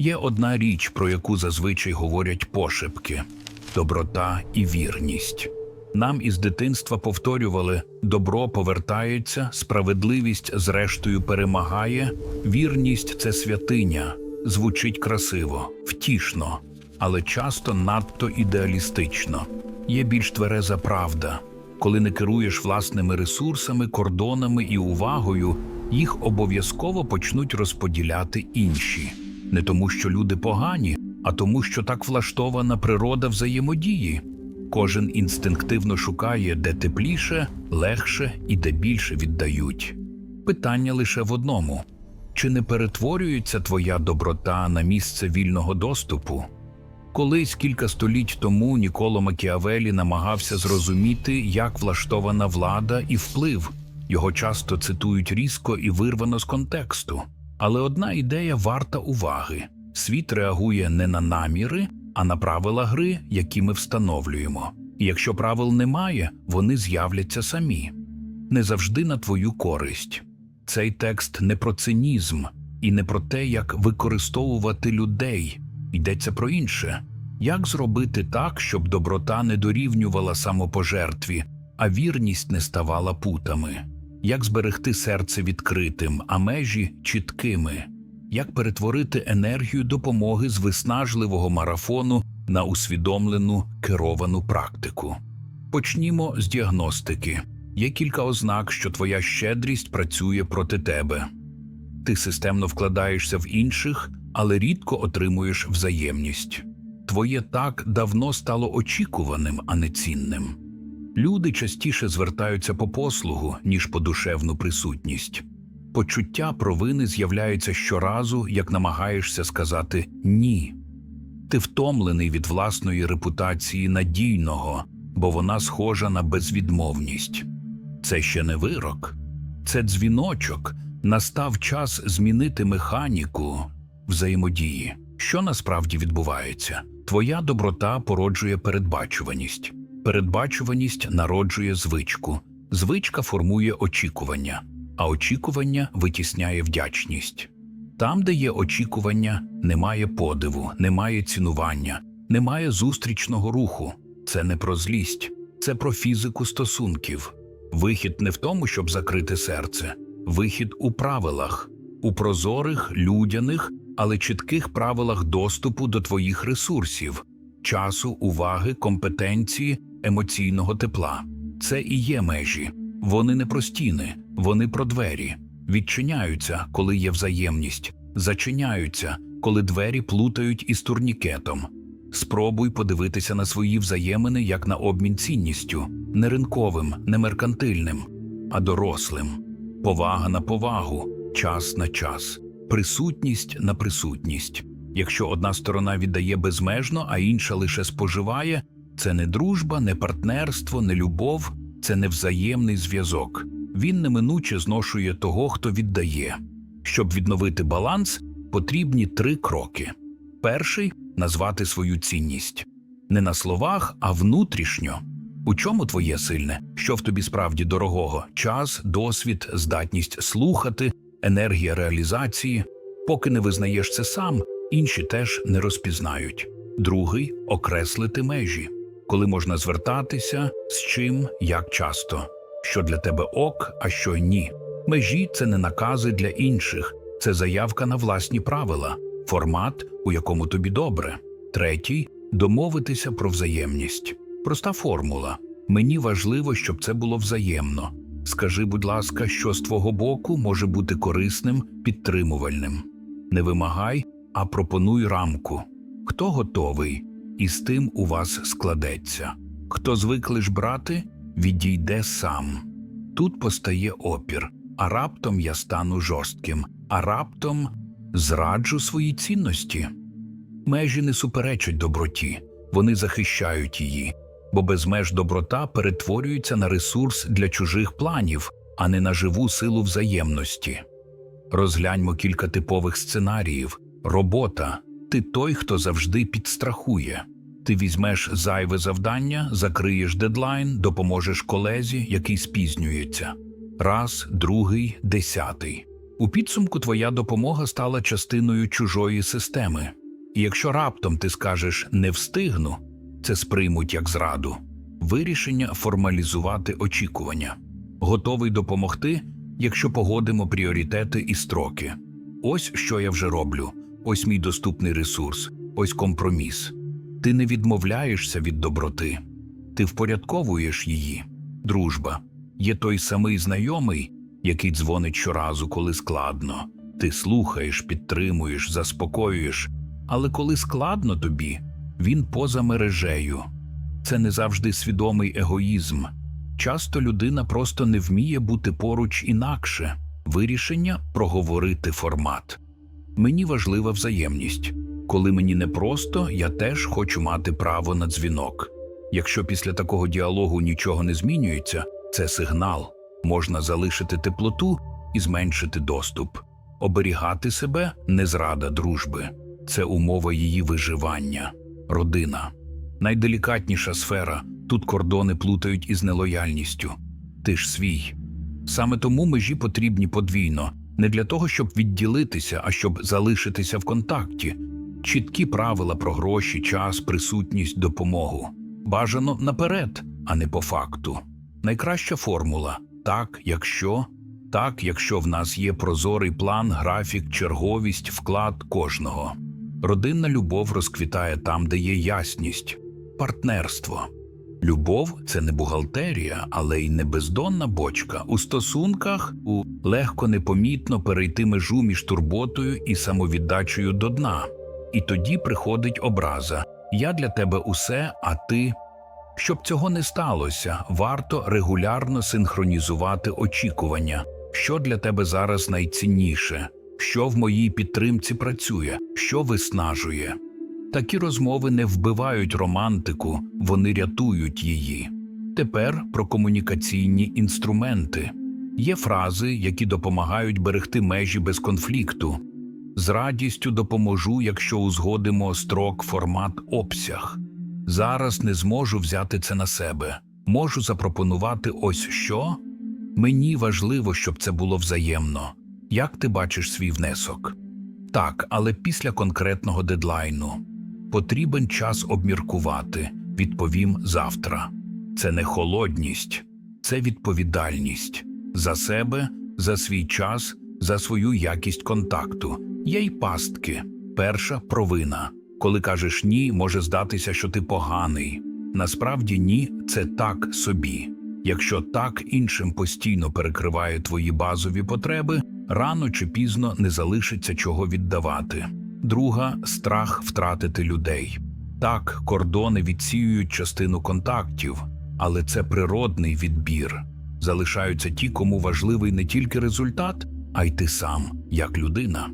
Є одна річ, про яку зазвичай говорять пошепки доброта і вірність. Нам із дитинства повторювали добро повертається, справедливість зрештою перемагає, вірність це святиня, звучить красиво, втішно, але часто надто ідеалістично. Є більш твереза правда. Коли не керуєш власними ресурсами, кордонами і увагою, їх обов'язково почнуть розподіляти інші. Не тому, що люди погані, а тому, що так влаштована природа взаємодії. Кожен інстинктивно шукає, де тепліше, легше і де більше віддають. Питання лише в одному: чи не перетворюється твоя доброта на місце вільного доступу? Колись кілька століть тому Ніколо Макіавелі намагався зрозуміти, як влаштована влада і вплив. Його часто цитують різко і вирвано з контексту. Але одна ідея варта уваги: світ реагує не на наміри, а на правила гри, які ми встановлюємо. І якщо правил немає, вони з'являться самі. Не завжди на твою користь. Цей текст не про цинізм і не про те, як використовувати людей. Йдеться про інше. Як зробити так, щоб доброта не дорівнювала самопожертві, а вірність не ставала путами? Як зберегти серце відкритим, а межі чіткими? Як перетворити енергію допомоги з виснажливого марафону на усвідомлену керовану практику? Почнімо з діагностики. Є кілька ознак, що твоя щедрість працює проти тебе. Ти системно вкладаєшся в інших, але рідко отримуєш взаємність. Твоє так давно стало очікуваним, а не цінним. Люди частіше звертаються по послугу, ніж по душевну присутність. Почуття провини з'являються щоразу, як намагаєшся сказати ні. Ти втомлений від власної репутації надійного, бо вона схожа на безвідмовність. Це ще не вирок, це дзвіночок. Настав час змінити механіку взаємодії. Що насправді відбувається? Твоя доброта породжує передбачуваність. Передбачуваність народжує звичку. Звичка формує очікування, а очікування витісняє вдячність. Там, де є очікування, немає подиву, немає цінування, немає зустрічного руху. Це не про злість, це про фізику стосунків. Вихід не в тому, щоб закрити серце, вихід у правилах, у прозорих, людяних, але чітких правилах доступу до твоїх ресурсів, часу, уваги, компетенції, емоційного тепла. Це і є межі. Вони не про стіни, вони про двері. Відчиняються, коли є взаємність, зачиняються, коли двері плутають із турнікетом. Спробуй подивитися на свої взаємини як на обмін цінністю, не ринковим, не меркантильним, а дорослим. Повага на повагу, час на час, присутність на присутність. Якщо одна сторона віддає безмежно, а інша лише споживає, це не дружба, не партнерство, не любов, це не взаємний зв'язок. Він неминуче зношує того, хто віддає. Щоб відновити баланс, потрібні три кроки. Перший назвати свою цінність не на словах, а внутрішньо. У чому твоє сильне? Що в тобі справді дорогого? Час, досвід, здатність слухати, енергія реалізації. Поки не визнаєш це сам, інші теж не розпізнають. Другий окреслити межі, коли можна звертатися, з чим, як часто, що для тебе ок, а що ні. Межі це не накази для інших, це заявка на власні правила, формат, у якому тобі добре. Третій домовитися про взаємність. Проста формула. Мені важливо, щоб це було взаємно. Скажи, будь ласка, що з твого боку може бути корисним, підтримувальним. Не вимагай, а пропонуй рамку. Хто готовий, і з тим у вас складеться. Хто звик лиш брати, відійде сам. Тут постає опір, а раптом я стану жорстким, а раптом зраджу свої цінності. Межі не суперечать доброті, вони захищають її, бо без меж доброта перетворюється на ресурс для чужих планів, а не на живу силу взаємності. Розгляньмо кілька типових сценаріїв. Робота ти той, хто завжди підстрахує. Ти візьмеш зайве завдання, закриєш дедлайн, допоможеш колезі, який спізнюється. Раз, другий, десятий. У підсумку твоя допомога стала частиною чужої системи. І якщо раптом ти скажеш не встигну, це сприймуть як зраду. Вирішення формалізувати очікування. Готовий допомогти, якщо погодимо пріоритети і строки. Ось що я вже роблю, ось мій доступний ресурс, ось компроміс. Ти не відмовляєшся від доброти, ти впорядковуєш її. Дружба є той самий знайомий, який дзвонить щоразу, коли складно. Ти слухаєш, підтримуєш, заспокоюєш, але коли складно тобі, він поза мережею. Це не завжди свідомий егоїзм. Часто людина просто не вміє бути поруч інакше. Вирішення проговорити формат. Мені важлива взаємність. Коли мені непросто, я теж хочу мати право на дзвінок. Якщо після такого діалогу нічого не змінюється, це сигнал. Можна залишити теплоту і зменшити доступ. Оберігати себе не зрада дружби, це умова її виживання, родина. Найделікатніша сфера тут кордони плутають із нелояльністю. Ти ж свій. Саме тому межі потрібні подвійно, не для того, щоб відділитися, а щоб залишитися в контакті. Чіткі правила про гроші, час, присутність, допомогу. Бажано наперед, а не по факту. Найкраща формула так, якщо, так, якщо в нас є прозорий план, графік, черговість, вклад кожного. Родинна любов розквітає там, де є ясність, партнерство. Любов це не бухгалтерія, але й не бездонна бочка. У стосунках у легко непомітно перейти межу між турботою і самовіддачею до дна. І тоді приходить образа Я для тебе усе, а ти. Щоб цього не сталося, варто регулярно синхронізувати очікування, що для тебе зараз найцінніше, що в моїй підтримці працює, що виснажує. Такі розмови не вбивають романтику, вони рятують її. Тепер про комунікаційні інструменти. Є фрази, які допомагають берегти межі без конфлікту. З радістю допоможу, якщо узгодимо строк, формат, обсяг. Зараз не зможу взяти це на себе. Можу запропонувати ось що. Мені важливо, щоб це було взаємно. Як ти бачиш свій внесок? Так, але після конкретного дедлайну. Потрібен час обміркувати, відповім завтра. Це не холодність, це відповідальність за себе, за свій час, за свою якість контакту. Є й пастки. Перша провина. Коли кажеш ні, може здатися, що ти поганий. Насправді ні, це так собі. Якщо так іншим постійно перекриває твої базові потреби, рано чи пізно не залишиться чого віддавати. Друга страх втратити людей. Так, кордони відсіюють частину контактів, але це природний відбір. Залишаються ті, кому важливий не тільки результат, а й ти сам, як людина.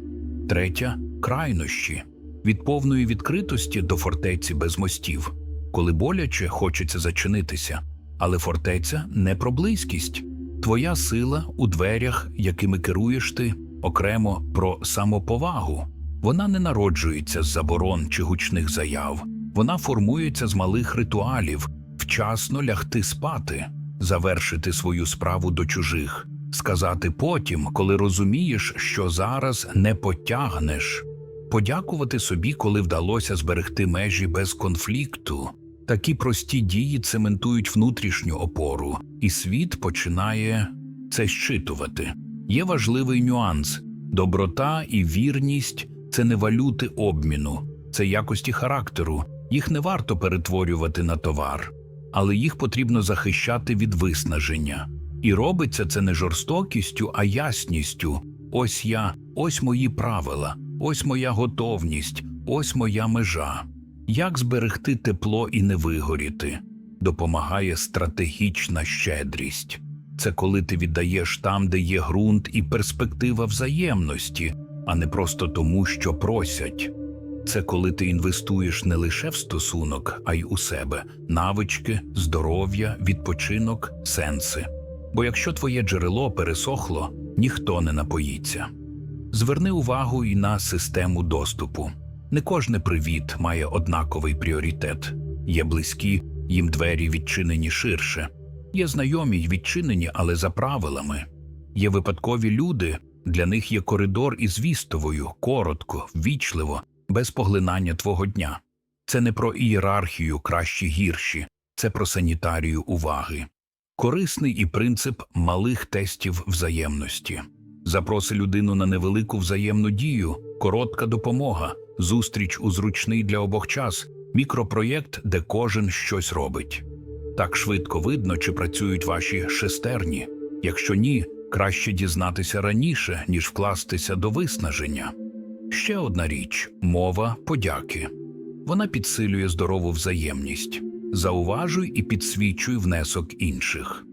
Третя крайнощі від повної відкритості до фортеці без мостів, коли боляче хочеться зачинитися, але фортеця не про близькість. Твоя сила у дверях, якими керуєш ти, окремо про самоповагу. Вона не народжується з заборон чи гучних заяв, вона формується з малих ритуалів, вчасно лягти спати, завершити свою справу до чужих, сказати потім, коли розумієш, що зараз не потягнеш, подякувати собі, коли вдалося зберегти межі без конфлікту. Такі прості дії цементують внутрішню опору, і світ починає це щитувати. Є важливий нюанс: доброта і вірність це не валюти обміну, це якості характеру. Їх не варто перетворювати на товар, але їх потрібно захищати від виснаження. І робиться це не жорстокістю, а ясністю. Ось я, ось мої правила, ось моя готовність, ось моя межа. Як зберегти тепло і не вигоріти? Допомагає стратегічна щедрість. Це коли ти віддаєш там, де є ґрунт і перспектива взаємності, а не просто тому, що просять. Це коли ти інвестуєш не лише в стосунок, а й у себе навички, здоров'я, відпочинок, сенси. Бо якщо твоє джерело пересохло, ніхто не напоїться. Зверни увагу і на систему доступу. Не кожне привіт має однаковий пріоритет. Є близькі, їм двері відчинені ширше, є знайомі й відчинені, але за правилами. Є випадкові люди, Для них є коридор із вістовою, коротко, ввічливо, без поглинання твого дня. Це не про ієрархію кращі гірші, це про санітарію уваги. Корисний і принцип малих тестів взаємності. Запроси людину на невелику взаємну дію, коротка допомога, зустріч у зручний для обох час, мікропроєкт, де кожен щось робить. Так швидко видно, чи працюють ваші шестерні. Якщо ні, краще дізнатися раніше, ніж вкластися до виснаження. Ще одна річ мова подяки. Вона підсилює здорову взаємність. Зауважуй і підсвічуй внесок інших.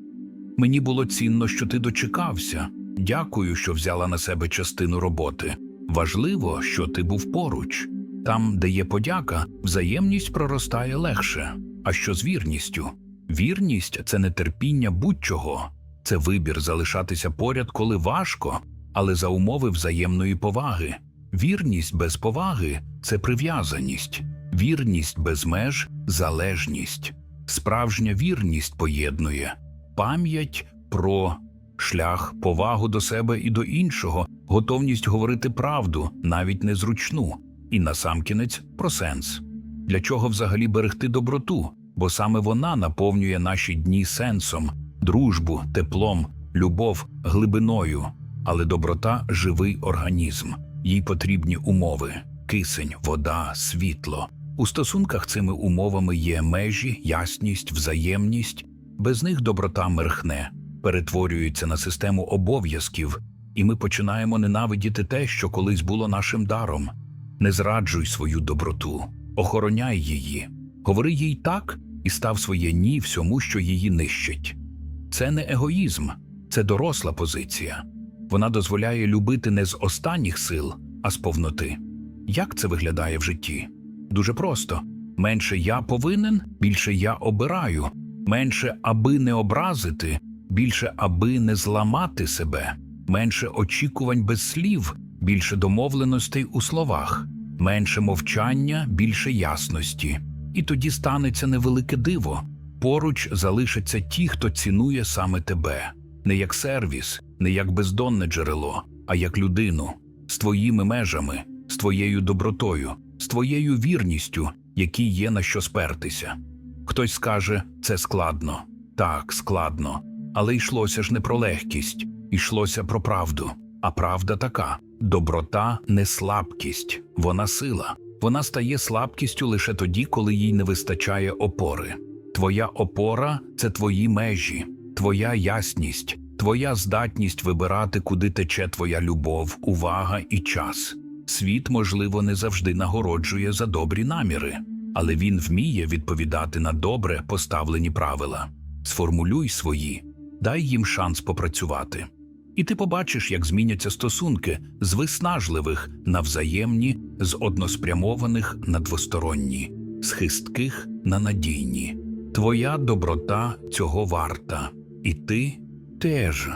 Мені було цінно, що ти дочекався. Дякую, що взяла на себе частину роботи. Важливо, що ти був поруч. Там, де є подяка, взаємність проростає легше. А що з вірністю? Вірність це не терпіння будь-чого, це вибір залишатися поряд, коли важко, але за умови взаємної поваги. Вірність без поваги це прив'язаність, вірність без меж залежність. Справжня вірність поєднує пам'ять про шлях, повагу до себе і до іншого, готовність говорити правду, навіть незручну, і насамкінець про сенс. Для чого взагалі берегти доброту? Бо саме вона наповнює наші дні сенсом, дружбу, теплом, любов, глибиною. Але доброта живий організм, їй потрібні умови кисень, вода, світло. У стосунках цими умовами є межі, ясність, взаємність. Без них доброта мерхне, перетворюється на систему обов'язків, і ми починаємо ненавидіти те, що колись було нашим даром. Не зраджуй свою доброту, охороняй її, говори їй так і став своє ні всьому, що її нищить. Це не егоїзм, це доросла позиція. Вона дозволяє любити не з останніх сил, а з повноти. Як це виглядає в житті? Дуже просто менше я повинен, більше я обираю, менше аби не образити, більше аби не зламати себе, менше очікувань без слів, більше домовленостей у словах, менше мовчання, більше ясності. І тоді станеться невелике диво. Поруч залишаться ті, хто цінує саме тебе, не як сервіс, не як бездонне джерело, а як людину з твоїми межами, з твоєю добротою, з твоєю вірністю, якій є на що спертися. Хтось скаже, це складно. Так, складно. Але йшлося ж не про легкість, йшлося про правду. А правда така: доброта не слабкість, вона сила. Вона стає слабкістю лише тоді, коли їй не вистачає опори. Твоя опора це твої межі, твоя ясність, твоя здатність вибирати, куди тече твоя любов, увага і час. Світ, можливо, не завжди нагороджує за добрі наміри, але він вміє відповідати на добре поставлені правила. Сформулюй свої, дай їм шанс попрацювати. І ти побачиш, як зміняться стосунки з виснажливих на взаємні, з односпрямованих на двосторонні, з хистких на надійні. Твоя доброта цього варта, і ти теж